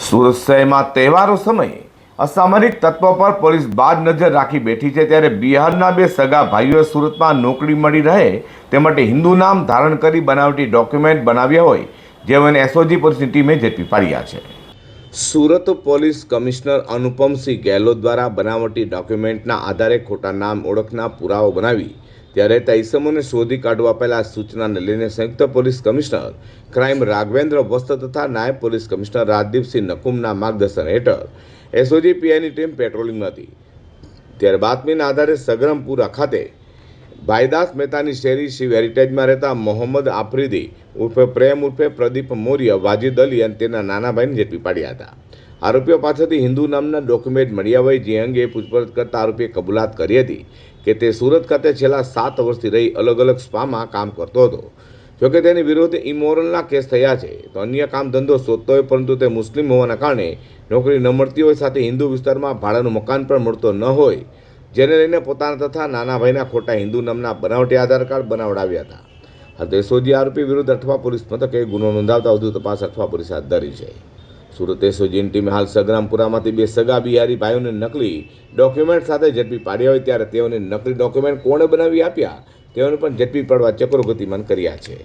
સુરત શહેરમાં તહેવારો સમયે અસામરિક તત્વો પર પોલીસ બાદ નજર રાખી બેઠી છે. ત્યારે બિહારના બે સગા ભાઈઓએ સુરતમાં નોકરી મળી રહે તે માટે હિન્દુ નામ ધારણ કરી બનાવટી ડોક્યુમેન્ટ બનાવ્યા હોય જેઓને એસઓજી પોલીસની ટીમે ઝડપી પાડ્યા છે. સુરત પોલીસ કમિશનર અનુપમસિંહ ગેહલોત દ્વારા બનાવટી ડોક્યુમેન્ટના આધારે ખોટા નામ ઓળખના પુરાવો બનાવી. ત્યારે તૈસમોને શોધી કાઢવા પહેલાં સૂચનાને લઈને સંયુક્ત પોલીસ કમિશનર ક્રાઇમ રાઘવેન્દ્ર વસ્ત તથા નાયબ પોલીસ કમિશનર રાજદીપસિંહ નકુમના માર્ગદર્શન હેઠળ એસઓજી પીઆઈની ટીમ પેટ્રોલિંગમાં હતી. ત્યારે બાતમીના આધારે સગરમપુરા ખાતે ભાઈદાસ મહેતાની શેરી શિવ હેરિટેજમાં રહેતા મોહમ્મદ આફ્રિદી ઉર્ફે પ્રેમ ઉર્ફે પ્રદીપ મૌર્ય વાજિદ અલી અને તેના નાના ભાઈને ઝડપી પાડ્યા હતા. આરોપીઓ પાસેથી હિન્દુ નામના ડોક્યુમેન્ટ મળ્યા હોય જે અંગે પૂછપરછ કરતા આરોપીએ કબૂલાત કરી હતી કે તે સુરત ખાતે છેલ્લા સાત વર્ષથી રહી અલગ અલગ સ્પામાં કામ કરતો હતો. જોકે તેની વિરુદ્ધ ઇમોરલના કેસ થયા છે, તો અન્ય કામ ધંધો શોધતો હોય પરંતુ તે મુસ્લિમ હોવાના કારણે નોકરી ન મળતી હોય સાથે હિન્દુ વિસ્તારમાં ભાડાનું મકાન પણ મળતો ન હોય. જેને લઈને પોતાના તથા નાના ભાઈના ખોટા હિન્દુ નામના બનાવટી આધાર કાર્ડ બનાવડાવ્યા હતા. તો એસઓજી આરોપી વિરુદ્ધ અઠવા પોલીસ મથકે ગુનો નોંધાવતા વધુ તપાસ અઠવા પોલીસ હાથ ધરી છે. સુરત એસઓજીની ટીમે હાલ સગ્રામપુરામાંથી બે સગા બિહારી ભાઈઓને નકલી ડોક્યુમેન્ટ સાથે ઝડપી પાડ્યા હોય ત્યારે તેઓને નકલી ડોક્યુમેન્ટ કોણે બનાવી આપ્યા? તેઓને પણ ઝડપી પાડવા ચક્રો ગતિમાન કર્યા છે.